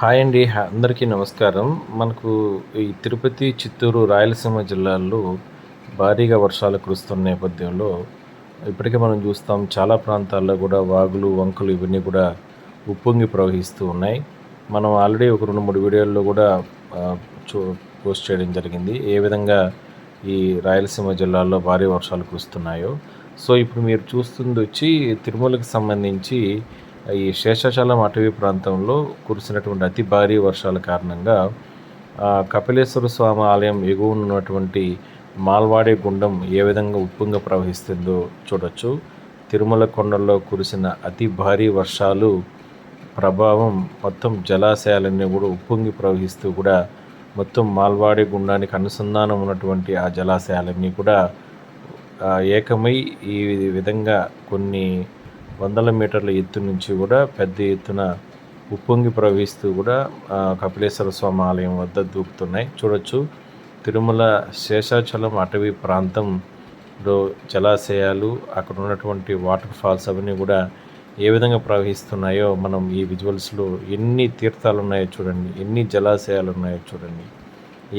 Hi అండి. అందరికీ నమస్కారం. మనకు ఈ తిరుపతి చిత్తూరు రాయలసీమ జిల్లాల్లో భారీగా వర్షాలు కురుస్తున్న నేపథ్యంలో ఇప్పటికే మనం చూస్తాం చాలా ప్రాంతాల్లో కూడా వాగులు వంకలు ఇవన్నీ కూడా ఉప్పొంగి ప్రవహిస్తూ ఉన్నాయి. మనం ఆల్రెడీ ఒక రెండు మూడు వీడియోల్లో కూడా చూ పోస్ట్ చేయడం జరిగింది. ఏ విధంగా ఈ రాయలసీమ జిల్లాల్లో భారీ వర్షాలు కురుస్తున్నాయో. సో ఇప్పుడు మీరు చూస్తుంది వచ్చి తిరుమలకి సంబంధించి ఈ శేషాచలం అటవీ ప్రాంతంలో కురిసినటువంటి అతి భారీ వర్షాల కారణంగా కపిలేశ్వర స్వామి ఆలయం ఎగువన ఉన్నటువంటి మాల్వాడే గుండం ఏ విధంగా ఉప్పొంగ ప్రవహిస్తుందో చూడొచ్చు. తిరుమల కొండల్లో కురిసిన అతి భారీ వర్షాలు ప్రభావం మొత్తం జలాశయాలన్నీ కూడా ఉప్పొంగి ప్రవహిస్తూ కూడా మొత్తం మాల్వాడి గుండానికి అనుసంధానం ఉన్నటువంటి ఆ జలాశయాలన్నీ కూడా ఏకమై ఈ విధంగా కొన్ని వందల మీటర్ల ఎత్తు నుంచి కూడా పెద్ద ఎత్తున ఉప్పొంగి ప్రవహిస్తూ కూడా కపిలేశ్వర స్వామి ఆలయం వద్ద దూకుతున్నాయి. చూడొచ్చు. తిరుమల శేషాచలం అటవీ ప్రాంతంలో జలాశయాలు అక్కడ ఉన్నటువంటి వాటర్ ఫాల్స్ అవన్నీ కూడా ఏ విధంగా ప్రవహిస్తున్నాయో మనం ఈ విజువల్స్లో ఎన్ని తీర్థాలు ఉన్నాయో చూడండి. ఎన్ని జలాశయాలు ఉన్నాయో చూడండి.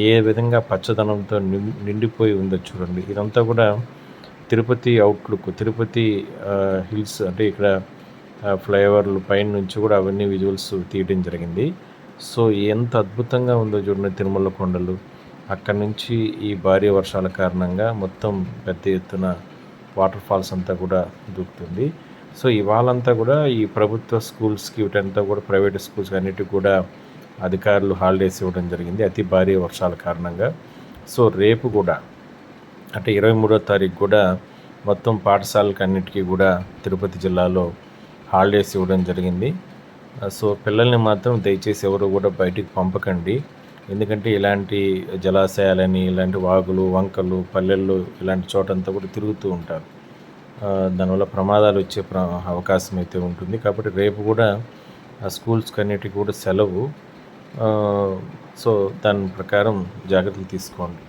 ఏ విధంగా పచ్చదనంతో నిం- నిండిపోయి ఉందో చూడండి. ఇదంతా కూడా తిరుపతి అవుట్లుక్ తిరుపతి హిల్స్ అంటే ఇక్కడ ఫ్లైఓవర్లు పైన నుంచి కూడా అవన్నీ విజువల్స్ తీయడం జరిగింది. సో ఎంత అద్భుతంగా ఉందో చూడండి తిరుమల కొండలు. అక్కడి నుంచి ఈ భారీ వర్షాల కారణంగా మొత్తం పెద్ద ఎత్తున వాటర్ ఫాల్స్ అంతా కూడా దూకుతుంది. సో ఇవాళంతా కూడా ఈ ప్రభుత్వ స్కూల్స్కి వీటంతా కూడా ప్రైవేట్ స్కూల్స్కి అన్నిటికీ కూడా అధికారులు హాలిడేస్ ఇవ్వడం జరిగింది. అతి భారీ వర్షాల కారణంగా. సో రేపు కూడా అంటే ఇరవై మూడో తారీఖు కూడా మొత్తం పాఠశాలకు అన్నిటికీ కూడా తిరుపతి జిల్లాలో హాలిడేస్ ఇవ్వడం జరిగింది. సో పిల్లల్ని మాత్రం దయచేసి ఎవరు కూడా బయటికి పంపకండి. ఎందుకంటే ఇలాంటి జలాశయాలని ఇలాంటి వాగులు వంకలు పల్లెళ్ళు ఇలాంటి చోటంతా కూడా తిరుగుతూ ఉంటారు. దానివల్ల ప్రమాదాలు వచ్చే ప్ర అవకాశం అయితే ఉంటుంది. కాబట్టి రేపు కూడా ఆ స్కూల్స్కి అన్నిటికీ కూడా సెలవు. సో దాని ప్రకారం జాగ్రత్తలు తీసుకోండి.